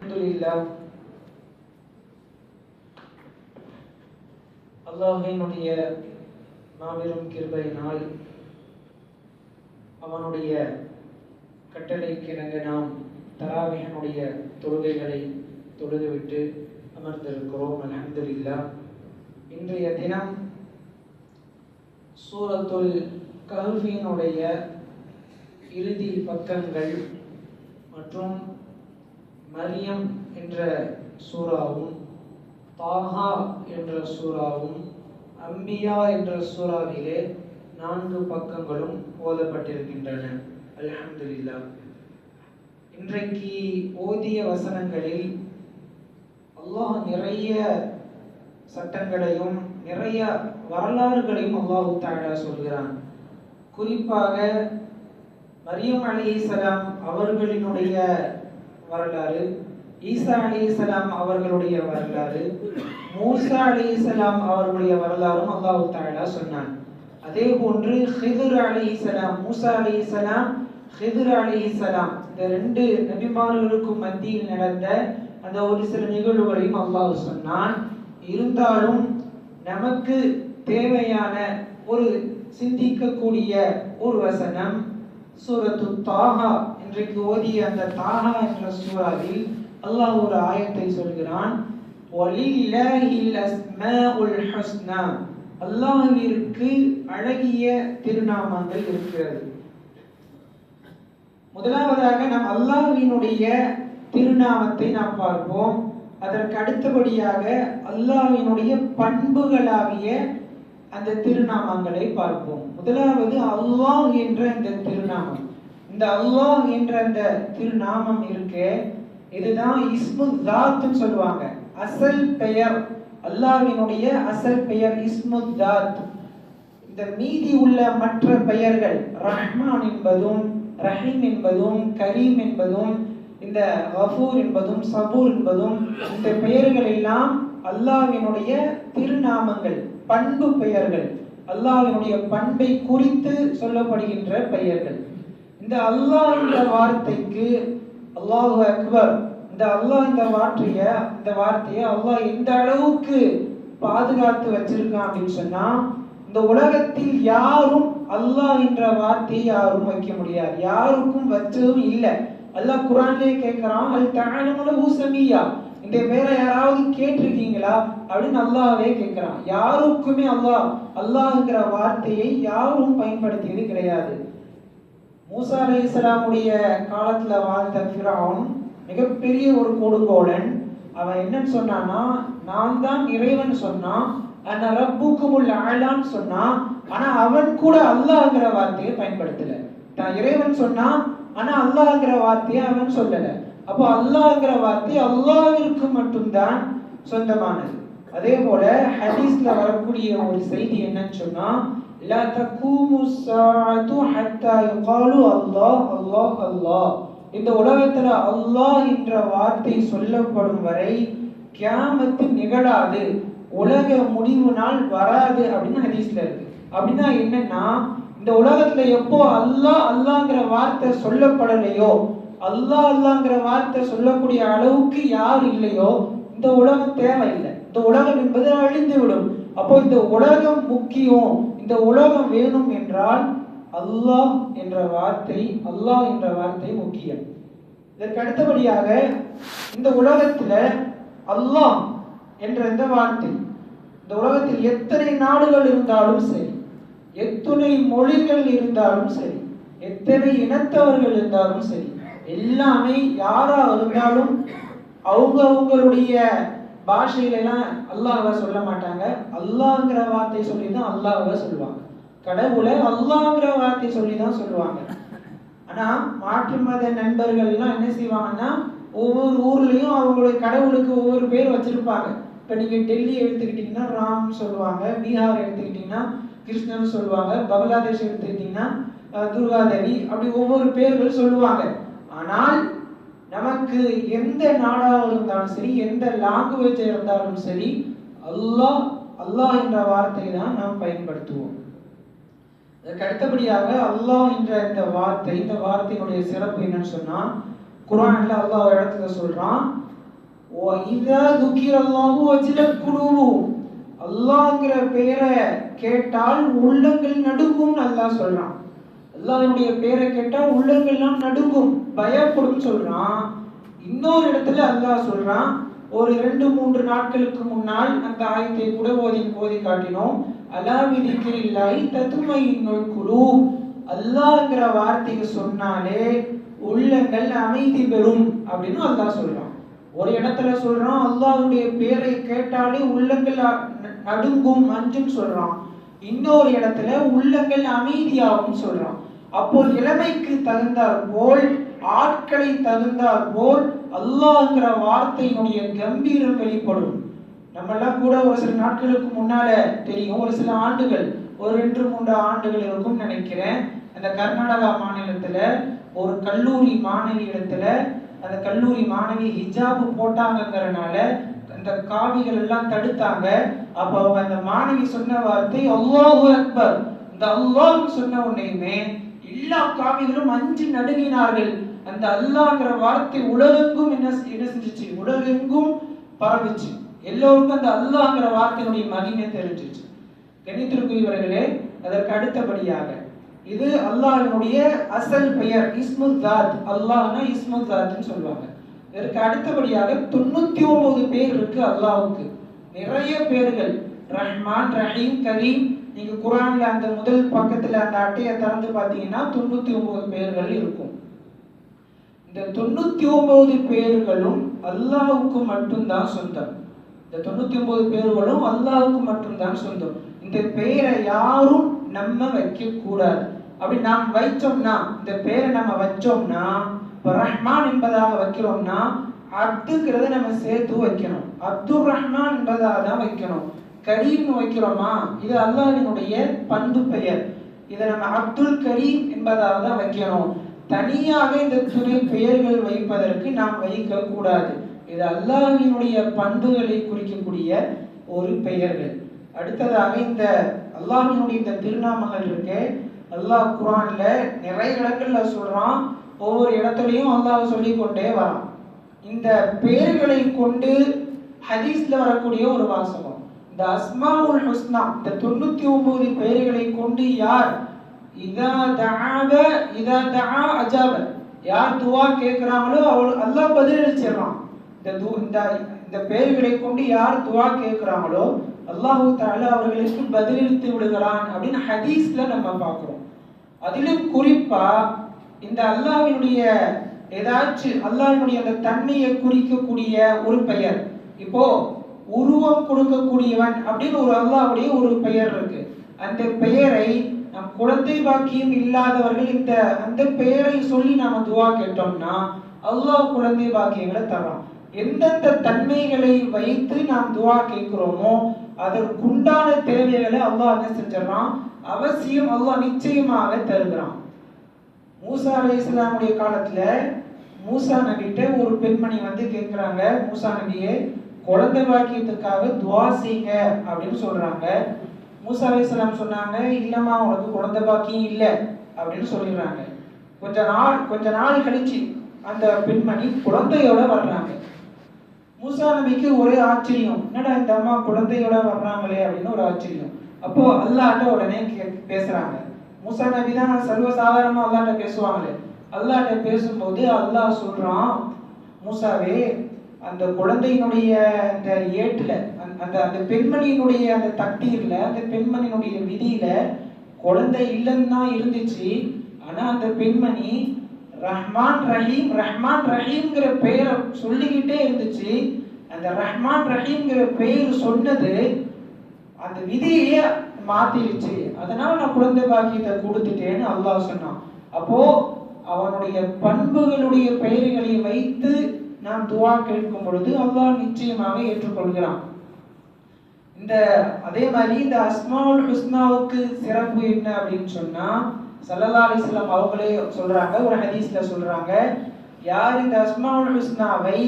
அல்ஹம்துலில்லா அல்லாஹினுடைய மாபெரும் கிருபையினால் அவனுடைய கட்டளைக்கிணங்க நாம் தராவிகனுடைய தொழுகைகளை தொழுதுவிட்டு அமர்ந்திருக்கிறோம். அல்ஹம்துலில்லா இன்றைய தினம் சூரத்துல் கஹ்ஃபினுடைய இறுதி பக்கங்கள் மற்றும் மரியம் என்ற சூறாவும் தாஹா என்ற சூறாவும் அம்பியா என்ற சூறாவிலே நான்கு பக்கங்களும் ஓதப்பட்டிருக்கின்றன அலமதுல்லா இன்றைக்கு ஓதிய வசனங்களில் அல்லாஹ் நிறைய சட்டங்களையும் நிறைய வரலாறுகளையும் அல்லாஹு தாலா சொல்கிறான். குறிப்பாக மரியம் அலிசலாம் அவர்களினுடைய வரலாறு. ஈசா அலிசலாம் அவர்களுடைய வரலாறு. மூசா அலி இஸ்லாம் அவர்களுடைய வரலாறும் அல்லாஹு தாலா சொன்னான். அதே போன்று ஹிதுர் அலிசலாம் மூசா அலிசலாம் ஹிதுர் அலிசலாம் இந்த ரெண்டு நபிமார்களுக்கும் மத்தியில் நடந்த அந்த ஒரு சில நிகழ்வுகளையும் அல்லாஹ் சொன்னான். இருந்தாலும் நமக்கு தேவையான ஒரு சிந்திக்கக்கூடிய ஒரு வசனம் சூரத்து தாஹா இன்றைக்கு ஓதிய அந்த தாஹா என்ற சூறாவில் அல்லாஹ் ஒரு ஆயத்தை சொல்கிறான் அல்லாஹிற்கு அழகிய திருநாமங்கள் இருக்கிறது. முதலாவதாக நாம் அல்லாஹினுடைய திருநாமத்தை நாம் பார்ப்போம். அதற்கு அடுத்தபடியாக அல்லாஹினுடைய பண்புகளாகிய அந்த திருநாமங்களை பார்ப்போம். முதலாவது அல்லாஹ் என்ற இந்த திருநாமம். இந்த அல்லாஹ் என்ற அந்த திருநாமம் இருக்கு இதுதான் இஸ்மு தாத்னு சொல்லுவாங்க. அசல் பெயர் அல்லாஹ்வினுடைய அசல் பெயர் இஸ்மு தாத். இந்த மீதி உள்ள மற்ற பெயர்கள் ரஹ்மான் என்பதும் ரஹீம் என்பதும் கரீம் என்பதும் இந்த கஃபூர் என்பதும் சபூர் என்பதும் இந்த பெயர்கள் எல்லாம் அல்லாஹ்வினுடைய திருநாமங்கள். பண்பு பெயர்கள். அல்லாஹினுடைய பண்பை குறித்து சொல்லப்படுகின்ற பெயர்கள். இந்த அல்லாஹ் என்ற வார்த்தைக்கு அல்லாஹு அக்பர் இந்த அல்லாஹ் இந்த வார்த்தைய இந்த வார்த்தையை அல்லாஹ் எந்த அளவுக்கு பாதுகாத்து வச்சிருக்கான் அப்படின்னு சொன்னா இந்த உலகத்தில் யாரும் அல்லாஹ் என்ற வார்த்தையை யாரும் வைக்க முடியாது. யாருக்கும் வச்சதும் இல்லை. அல்லாஹ் குரான்லேயே கேட்கிறான் அது தகனமுல ஊசமியா இந்த பேரை யாராவது கேட்டிருக்கீங்களா? அப்படின்னு அல்லாவே கேட்கிறான். யாருக்குமே அல்லாஹ் அல்லாஹ்ங்கிற வார்த்தையை யாரும் பயன்படுத்தியது கிடையாது. மூசா அலி இஸ்லாமுடைய காலத்துல வாழ்ந்த ஃபிரான் மிகப்பெரிய ஒரு கொடுங்கோடன் அவன் என்னன்னு சொன்னான்னா நான் தான் இறைவன் சொன்னான் ஆனா ரப்புக்குமுல் ஆளான்னு சொன்னான் ஆனா அவன் கூட அல்லாஹ்ங்கிற வார்த்தையை பயன்படுத்தல. தான் இறைவன் சொன்னான் ஆனா அல்லாஹ்ங்கிற வார்த்தையை அவன் சொல்லலை. அப்போ அல்லாங்கிற வார்த்தை அல்லாவிற்கு மட்டும்தான் சொந்தமானது. அதே போல ஹதீஸ்ல வரக்கூடிய ஒரு செய்தி என்னன்னு சொன்னா லா தக்கூமு ஸாஅத்து ஹத்தா யுகாலு அல்லாஹ் அல்லாஹ் அல்லாஹ். இந்த உலகத்துல அல்லாஹ் என்ற வார்த்தை சொல்லப்படும் வரை கியாமத்து நிகழாது. உலக முடிவு நாள் வராது அப்படின்னு ஹதீஸ்ல இருக்கு. அப்படின்னா என்னன்னா இந்த உலகத்துல எப்போ அல்லாஹ் அல்லாங்கிற வார்த்தை சொல்லப்படலையோ அல்லாஹ் அல்லாங்கிற வார்த்தை சொல்லக்கூடிய அளவுக்கு யார் இல்லையோ இந்த உலகம் தேவையில்லை. இந்த உலகம் என்பது அழிந்து விடும் அப்போ இந்த உலகம் முக்கியம். இந்த உலகம் வேணும் என்றால் அல்லாஹ் என்ற வார்த்தை அல்லாஹ் என்ற வார்த்தை முக்கியம். இதற்கு அடுத்தபடியாக இந்த உலகத்துல அல்லாஹ் என்ற இந்த வார்த்தை இந்த உலகத்தில் எத்தனை நாடுகள் இருந்தாலும் சரி எத்தனை மொழிகள் இருந்தாலும் சரி எத்தனை இனத்தவர்கள் இருந்தாலும் சரி எல்லாமே யாரா இருந்தாலும் அவங்க அவங்களுடைய பாஷையில எல்லாம் அல்லாஹ்வை சொல்ல மாட்டாங்க. அல்லாங்கிற வார்த்தை சொல்லி தான் அல்லாஹ்வை சொல்லுவாங்க. கடவுளை அல்லாங்கிற வார்த்தை சொல்லி தான் சொல்லுவாங்க. ஆனா மாற்று மத நண்பர்கள் எல்லாம் என்ன செய்வாங்கன்னா ஒவ்வொரு ஊர்லயும் அவங்களுடைய கடவுளுக்கு ஒவ்வொரு பேர் வச்சிருப்பாங்க. இப்ப நீங்க டெல்லி எடுத்துக்கிட்டீங்கன்னா ராம் சொல்லுவாங்க. பீகார் எடுத்துக்கிட்டீங்கன்னா கிருஷ்ணன் சொல்லுவாங்க. பங்களாதேஷ் எடுத்துக்கிட்டீங்கன்னா துர்காதேவி அப்படி ஒவ்வொரு பேர்கள் சொல்லுவாங்க. ஆனால் நமக்கு எந்த நாடாக இருந்தாலும் சரி எந்த லாங்குவேஜ் இருந்தாலும் சரி அல்லாஹ் அல்லாஹ் என்ற வார்த்தையை தான் நாம் பயன்படுத்துவோம். அதற்கு அடுத்தபடியாக அல்லாஹ் என்ற இந்த வார்த்தை இந்த வார்த்தையினுடைய சிறப்பு என்னன்னு சொன்னா குரான்ல அல்லாஹ் இடத்துல சொல்றான் அல்லாங்கிற பெயரை கேட்டால் உள்ளங்கள் நடுக்கும் நல்லா சொல்றான். அல்லாஹ்வுடைய பேரை கேட்டால் உள்ளங்கள்லாம் நடுங்கும் பயப்படும் சொல்றான். இன்னொரு இடத்துல அல்லாஹ் சொல்றான் ஒரு ரெண்டு மூன்று நாட்களுக்கு முன்னால் அந்த ஆயத்தை கூட ஓதி ஓதி காட்டினோம். அலா விதிக்கிறில்லாய் தத்துமை நோய் குழு அல்லாஹ்ங்கிற வார்த்தைக்கு சொன்னாலே உள்ளங்கள் அமைதி பெறும் அப்படின்னு அல்லாஹ் சொல்றான். ஒரு இடத்துல சொல்றான் அல்லாஹுடைய பேரை கேட்டாலே உள்ளங்கள் நடுங்கும் அஞ்சும் சொல்றான். இன்னொரு இடத்துல உள்ளங்கள் அமைதியாகும் சொல்றான். அப்போ நிலைமைக்கு தகுந்தார் போல் ஆட்களை தகுந்தார் போல் அல்லாங்கிற வார்த்தையினுடைய கம்பீரம் வெளிப்படும். நம்மெல்லாம் கூட ஒரு சில நாட்களுக்கு முன்னால தெரியும் ஒரு சில ஆண்டுகள் ஒரு ரெண்டு மூன்று ஆண்டுகள் இருக்கும்னு நினைக்கிறேன். அந்த கர்நாடகா மாநிலத்துல ஒரு கல்லூரி மாணவி இடத்துல அந்த கல்லூரி மாணவி ஹிஜாபு போட்டாங்கிறனால அந்த காவிகள் எல்லாம் தடுத்தாங்க. அப்ப அவங்க அந்த மாணவி சொன்ன வார்த்தை அல்லாஹு அக்பர். இந்த அல்லாஹ் சொன்ன உடனேயுமே எல்லா காவிகளும் அஞ்சு நடுங்கினார்கள். அந்த அல்லாஹ்ங்கிற வார்த்தை உலகெங்கும் என்ன என்ன செஞ்சுச்சு? உலகெங்கும் பரவிச்சு. எல்லோருக்கும் அந்த அல்லாஹ்ங்கிற வார்த்தையினுடைய மகிமை தெரிஞ்சிச்சு. கணித்திருக்குரியவர்களே அதற்கு அடுத்தபடியாக இது அல்லாஹினுடைய அசல் பெயர் இஸ்முல் தாத் அல்லாஹ்னா இஸ்முல் தாத்னு சொல்லுவாங்க. இதற்கு அடுத்தபடியாக தொண்ணூத்தி ஒன்பது பேர் இருக்கு அல்லாவுக்கு. நிறைய பேர்கள். ரஹ்மான் ரஹீம் கரீம். நீங்க குரான்ல அந்த முதல் பக்கத்துல அந்த அட்டையை திறந்து பார்த்தீங்கன்னா தொண்ணூத்தி ஒன்பது பேர்கள் இருக்கும். இந்த தொண்ணூத்தி ஒன்பது பேர்களும் அல்லாவுக்கு மட்டும்தான் சொந்தம். இந்த தொண்ணூத்தி ஒன்பது பேர்களும் அல்லாவுக்கு மட்டும்தான் சொந்தம். இந்த பெயரை யாரும் நம்ம வைக்க கூடாது அப்படி நாம் வைச்சோம்னா இந்த பெயரை நம்ம வச்சோம்னா ரஹ்மான் என்பதாக வைக்கிறோம்னா அப்துங்கிறத நம்ம சேர்த்து வைக்கணும். அப்துல் ரஹ்மான் என்பதாக தான் வைக்கணும். கரீம்னு வைக்கிறோமா? இது அல்லாஹினுடைய பண்பு பெயர். இதை நம்ம அப்துல் கரீம் என்பதாக தான் வைக்கணும். தனியாக இந்த துணை பெயர்கள் வைப்பதற்கு நாம் வைக்க கூடாது. இது அல்லாஹினுடைய பண்புகளை குறிக்கக்கூடிய ஒரு பெயர்கள். அடுத்ததாக இந்த அல்லாஹினுடைய இந்த திருநாமங்கள் இருக்கு. அல்லாஹ் குரான்ல நிறைய இடங்கள்ல சொல்றான். ஒவ்வொரு இடத்துலையும் அல்லாஹ் சொல்லி கொண்டே வரான். இந்த பேர்களை கொண்டு ஹதீஸ்ல வரக்கூடிய ஒரு வாசகம். இந்த அஸ்மாவுல் ஹுஸ்னா இந்த தொண்ணூத்தி ஒன்பது பேர்களை கொண்டு யார்? இதா தாவ இதா தா அஜாப. யார் துவா கேட்கிறாங்களோ அவள் அல்லாஹ் பதிலளிச்சிடறான். இந்த து இந்த இந்த பேர்களை கொண்டு யார் துவா கேட்கிறாங்களோ அல்லாஹு தஆலா அவர்களுக்கு பதிலளித்து விடுகிறான் அப்படின்னு ஹதீஸ்ல நம்ம பார்க்கிறோம். அதிலும் குறிப்பா இந்த அல்லாவினுடைய ஏதாச்சும் அல்லாவினுடைய அந்த தன்மையை குறிக்கக்கூடிய ஒரு பெயர். இப்போ உருவம் கொடுக்கக்கூடியவன் அப்படின்னு ஒரு அல்லாவுடைய ஒரு பெயர் இருக்கு. அந்த பெயரை நம் குழந்தை பாக்கியம் இல்லாதவர்கள் இந்த அந்த பெயரை சொல்லி நாம துவா கேட்டோம்னா அல்லாஹ் குழந்தை பாக்கியங்களை தரோம் எந்தெந்த தன்மைகளை வைத்து நாம் துவா கேட்கிறோமோ அதற்குண்டான தேவைகளை அல்லாஹ் என்ன செஞ்சிடறான்? அவசியம் அல்லாஹ் நிச்சயமாக தருகிறான். மூசா அலை இஸ்லாமுடைய காலத்துல மூசா நபிகிட்ட ஒரு பெண்மணி வந்து கேட்குறாங்க மூசா நபியே குழந்தை பாக்கியத்துக்காக துவா செய்யுங்க அப்படின்னு சொல்றாங்க. மூசா அலி இஸ்லாம் சொன்னாங்க இல்லம்மா உனக்கு குழந்தை பாக்கியம் இல்லை அப்படின்னு சொல்லிடுறாங்க. கொஞ்ச நாள் கொஞ்ச நாள் கழிச்சு அந்த பெண்மணி குழந்தையோட வர்றாங்க. மூசா நபிக்கு ஒரே ஆச்சரியம் என்னடா இந்த அம்மா குழந்தையோட வர்றாங்களே? அப்படின்னு ஒரு ஆச்சரியம். அப்போ அல்லாட்ட உடனே கே- பேசுறாங்க. மூசா நபி தான் சர்வசாதாரணமா அல்லாட்ட பேசுவாங்களே. அல்லாட்ட பேசும்போது அல்லாஹ் சொல்றான் மூசாவே அந்த குழந்தையினுடைய அந்த ஏட்டுல அந்த- அந்த அந்த பெண்மணியினுடைய அந்த தக்தீர்ல அந்த பெண்மணியினுடைய விதியில குழந்தை இல்லைன்னு தான் இருந்துச்சு. ஆனா அந்த பெண்மணி ரஹ்மான் ரஹீம் ரஹ்மான் ரஹீம்ங்கிற பெயரை சொல்லிக்கிட்டே இருந்துச்சு. அந்த ரஹ்மான் ரஹீம்ங்கிற பெயர் சொன்னது அந்த விதியே மாத்திடுச்சு. அதனால நான் குழந்தை பாக்கியத்தை கொடுத்துட்டேன்னு அல்லாஹ் சொன்னான். அப்போ அவனுடைய பண்புகளுடைய பெயர்களை வைத்து நாம் துவா கேட்கும் பொழுது அல்லாஹ் நிச்சயமாக ஏற்றுக்கொள்கிறான். இந்த அதே மாதிரி இந்த அஸ்மாவுல் ஹுஸ்னாவுக்கு சிறப்பு என்ன அப்படின்னு சொன்னா சல்லல்லா அலிஸ்லாம் அவங்களே சொல்றாங்க ஒரு ஹதீஸ்ல சொல்றாங்க யார் இந்த அஸ்மாவுல் ஹுஸ்னாவை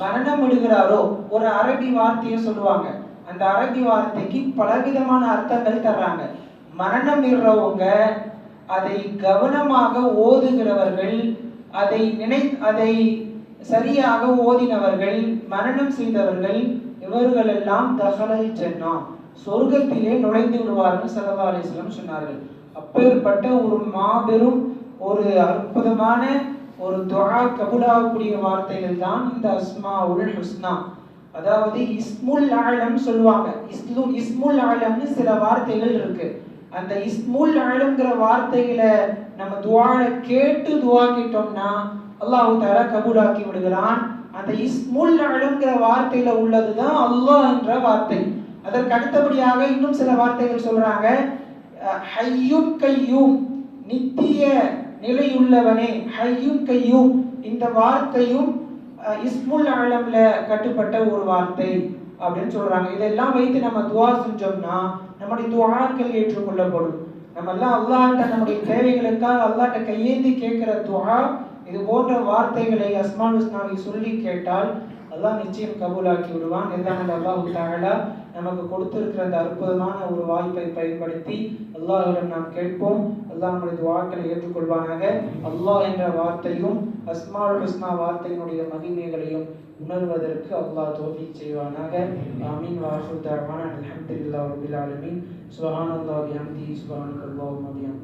மரணம் விடுகிறாரோ ஒரு அரபி வார்த்தையை சொல்லுவாங்க. அந்த அரபி வார்த்தைக்கு பலவிதமான அர்த்தங்கள் தர்றாங்க. மரணம் இடுறவங்க அதை கவனமாக ஓதுகிறவர்கள் அதை நினை அதை சரியாக ஓதினவர்கள் மரணம் செய்தவர்கள் இவர்களெல்லாம் தகலல் ஜன்னா சொர்க்கத்திலே நுழைந்து விடுவார்கள் சல்லா அலிஸ்லாம் சொன்னார்கள். அப்பேற்பட்ட ஒரு மாபெரும் ஒரு அற்புதமான ஒரு துஆ கபுலாகக்கூடிய வார்த்தைகள் தான் இந்த அஸ்மா உல் ஹுஸ்னா. அதாவது இஸ்முல் ஆலம் சொல்லுவாங்க. இஸ்லு இஸ்முல் ஆலம்னு சில வார்த்தைகள் இருக்கு. அந்த இஸ்முல் ஆலம்ங்கிற வார்த்தைகளை நம்ம துவால கேட்டு துவா கேட்டோம்னா அல்லாஹ் தஆலா கபூலாக்கி விடுகிறான். அந்த இஸ்முல் ஆலம்ங்கிற வார்த்தையில உள்ளதுதான் அல்லாஹ் என்ற வார்த்தை. அதற்கு அடுத்தபடியாக இன்னும் சில வார்த்தைகள் சொல்றாங்க. ஹையும் கையும் நித்திய நிலையுள்ளவனே ஹையும் கையும். இந்த வார்த்தையும் இஸ்முல் ஆலம்ல கட்டுப்பட்ட ஒரு வார்த்தை அப்படின்னு சொல்றாங்க. இதெல்லாம் வைத்து நம்ம துவா செஞ்சோம்னா நம்முடைய துவாக்கள் ஏற்றுக்கொள்ளப்படும். நம்ம எல்லாம் அல்லாட்ட நம்முடைய தேவைகளுக்காக அல்லாஹ்ட்ட கையேந்தி கேட்கிற துவா இது போன்ற வார்த்தைகளை அஸ்மான் ஹுஸ்னாவை சொல்லி கேட்டால் அல்லாஹ் நிச்சயம் கபூலாக்கி விடுவான். எல்லாம் அந்த அல்லாஹ் தஆலா நமக்கு கொடுத்திருக்கிற அந்த அற்புதமான ஒரு வாய்ப்பை பயன்படுத்தி அல்லாஹிடம் நாம் கேட்போம். அல்லாஹ் நம்முடைய வாழ்க்கையை ஏற்றுக்கொள்வானாக. அல்லாஹ் என்ற வார்த்தையும் அஸ்மால் ஹுஸ்னா வார்த்தையினுடைய மகிமைகளையும் உணர்வதற்கு அல்லாஹ் தோல்வி செய்வானாக. ஆமீன். வாசு தரமான அலமதுல்லா ரப்பில் ஆலமீன். சுப்ஹானல்லாஹி வபிஹம்திஹி. சுப்ஹானக்கல்லாஹும்ம மதியம்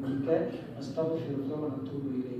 அஸ்தக்ஃபிருக்க வ அத்தூபு இலைக்.